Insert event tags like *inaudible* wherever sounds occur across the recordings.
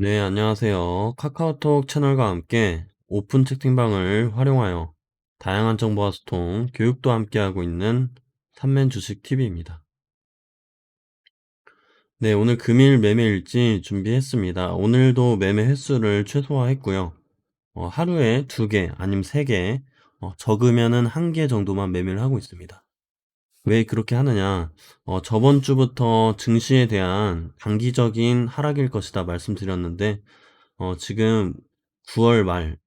네, 안녕하세요. 카카오톡 채널과 함께 오픈 채팅방을 활용하여 다양한 정보와 소통, 교육도 함께하고 있는 삼맨 주식 TV입니다. 네, 오늘 금일 매매 일지 준비했습니다. 오늘도 매매 횟수를 최소화했고요. 어, 하루에 두 개, 아니면 세 개, 어, 적으면은 한 개 정도만 매매를 하고 있습니다. 왜 그렇게 하느냐? 어, 저번 주부터 증시에 대한 단기적인 하락일 것이다 말씀드렸는데, 어, 지금 9월 말,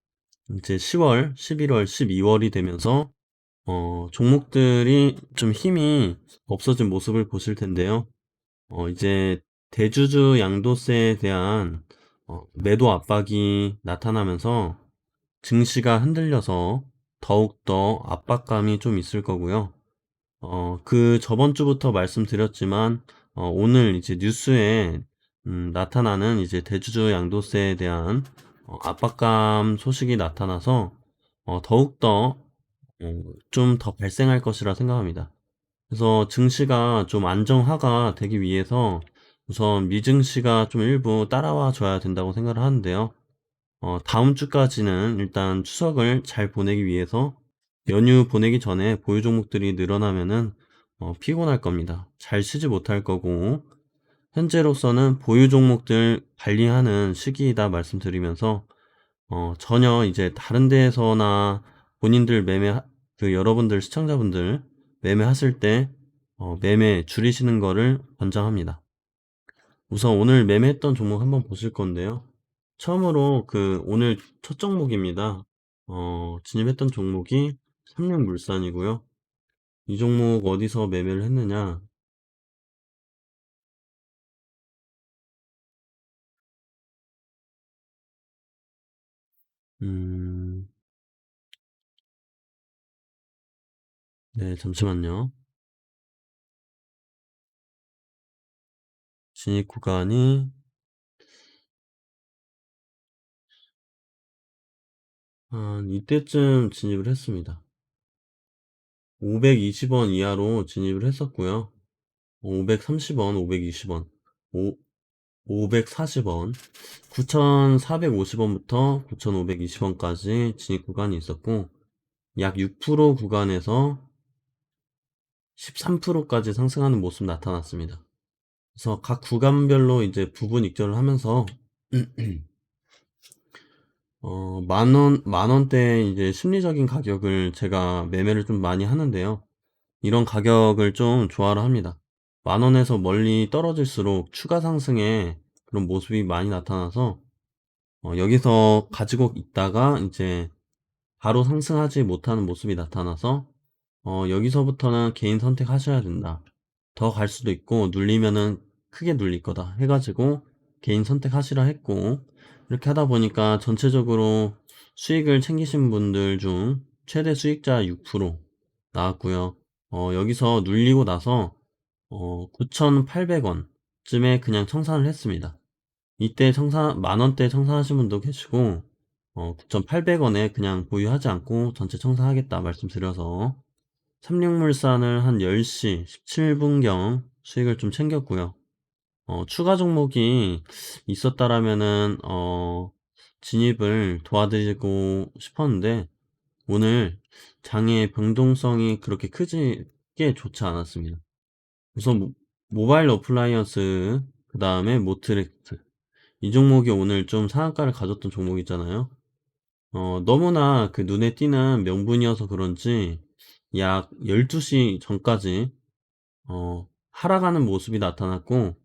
이제 10월, 11월, 12월이 되면서, 어, 종목들이 좀 힘이 없어진 모습을 보실 텐데요. 어, 이제 대주주 양도세에 대한 어, 매도 압박이 나타나면서 증시가 흔들려서 더욱더 압박감이 좀 있을 거고요. 어, 그 저번 주부터 말씀드렸지만, 어, 오늘 이제 뉴스에 음, 나타나는 이제 대주주 양도세에 대한 어, 압박감 소식이 나타나서 어, 더욱더 어, 좀더 발생할 것이라 생각합니다. 그래서 증시가 좀 안정화가 되기 위해서 우선 미증시가 좀 일부 따라와 줘야 된다고 생각을 하는데요. 어, 다음 주까지는 일단 추석을 잘 보내기 위해서 연휴 보내기 전에 보유 종목들이 늘어나면은 어, 피곤할 겁니다. 잘 쉬지 못할 거고 현재로서는 보유 종목들 관리하는 시기이다 말씀드리면서 어, 전혀 이제 다른 데에서나 본인들 매매 그 여러분들 시청자분들 매매하실 때 어, 매매 줄이시는 거를 권장합니다. 우선 오늘 매매했던 종목 한번 보실 건데요. 처음으로 그 오늘 첫 종목입니다. 어, 진입했던 종목이 삼육물산이고요. 이 종목 어디서 매매를 했느냐? 음, 네, 잠시만요. 진입 구간이 한 이때쯤 진입을 했습니다. 520원 이하로 진입을 했었고요. 530원, 520원, 5, 540원, 9,450원부터 9,520원까지 진입 구간이 있었고, 약 6% 구간에서 13%까지 상승하는 모습 나타났습니다. 그래서 각 구간별로 이제 부분 익절을 하면서 *clears throat* 어, 만 원, 만 원대 이제 심리적인 가격을 제가 매매를 좀 많이 하는데요. 이런 가격을 좀 좋아를 합니다. 만 원에서 멀리 떨어질수록 추가 상승의 그런 모습이 많이 나타나서 어, 여기서 가지고 있다가 이제 바로 상승하지 못하는 모습이 나타나서 어, 여기서부터는 개인 선택하셔야 된다. 더 갈 수도 있고 눌리면은 크게 눌릴 거다 해 가지고 개인 선택하시라 했고 이렇게 하다 보니까 전체적으로 수익을 챙기신 분들 중 최대 수익자 6% 나왔고요. 어, 여기서 눌리고 나서 어, 9,800원 쯤에 그냥 청산을 했습니다. 이때 청산 만원대 청산하신 분도 계시고 어, 9,800원에 그냥 보유하지 않고 전체 청산하겠다 말씀드려서 삼육물산을 한 10시 17분경 수익을 좀 챙겼고요. 어, 추가 종목이 있었다라면은 어, 진입을 도와드리고 싶었는데 오늘 장의 변동성이 그렇게 크지 게 좋지 않았습니다. 우선 모- 모바일 어플라이언스 그 다음에 모트렉트 이 종목이 오늘 좀 상한가를 가졌던 종목이잖아요. 어, 너무나 그 눈에 띄는 명분이어서 그런지 약 12시 전까지 어, 하락하는 모습이 나타났고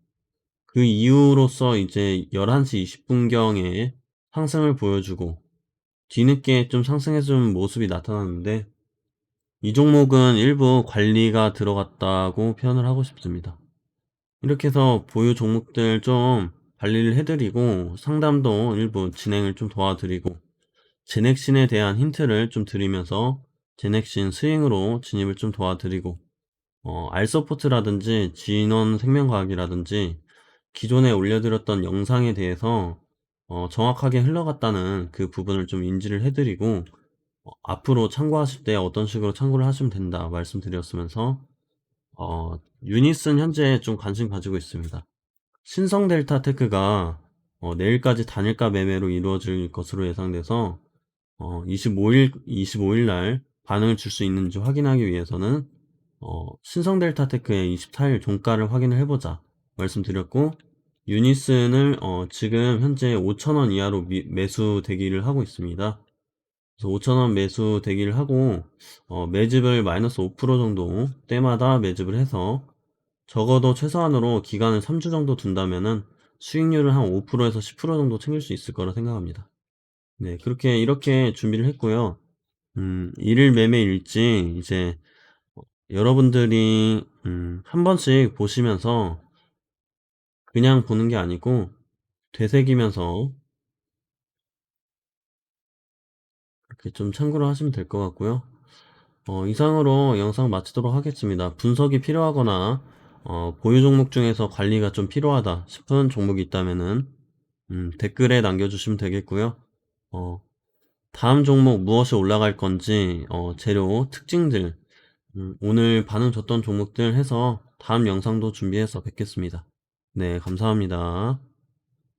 그 이후로서 이제 11시 20분경에 상승을 보여주고 뒤늦게 좀 상승해준 모습이 나타났는데 이 종목은 일부 관리가 들어갔다고 표현을 하고 싶습니다. 이렇게 해서 보유 종목들 좀 관리를 해드리고 상담도 일부 진행을 좀 도와드리고 제넥신에 대한 힌트를 좀 드리면서 제넥신 스윙으로 진입을 좀 도와드리고 어, 알서포트라든지 진원 생명과학이라든지 기존에 올려드렸던 영상에 대해서 어, 정확하게 흘러갔다는 그 부분을 좀 인지를 해드리고 어, 앞으로 참고하실 때 어떤 식으로 참고를 하시면 된다 말씀드렸으면서 어, 유니슨 현재 좀 관심 가지고 있습니다. 신성 델타 테크가 어 내일까지 단일가 매매로 이루어질 것으로 예상돼서 어 25일 25일 날 반응을 줄 수 있는지 확인하기 위해서는 어 신성 델타 테크의 24일 종가를 확인을 해 보자 말씀드렸고 유니슨을 어 지금 현재 5,000원 이하로 미 매수 대기를 하고 있습니다. 그래서 5,000원 매수 대기를 하고 어 매집을 마이너스 5% 정도 때마다 매집을 해서 적어도 최소한으로 기간을 3주 정도 둔다면은 수익률을 한 5%에서 10% 정도 챙길 수 있을 거라 생각합니다. 네, 그렇게 이렇게 준비를 했고요. 음, 일일 매매일지 이제 어, 여러분들이 음, 한 번씩 보시면서 그냥 보는 게 아니고 되새기면서 이렇게 좀 참고를 하시면 될 것 같고요. 어, 이상으로 영상 마치도록 하겠습니다. 분석이 필요하거나 어, 보유 종목 중에서 관리가 좀 필요하다 싶은 종목이 있다면은 음, 댓글에 남겨주시면 되겠고요. 어, 다음 종목 무엇이 올라갈 건지 어, 재료 특징들 음, 오늘 반응 줬던 종목들 해서 다음 영상도 준비해서 뵙겠습니다. 네, 감사합니다.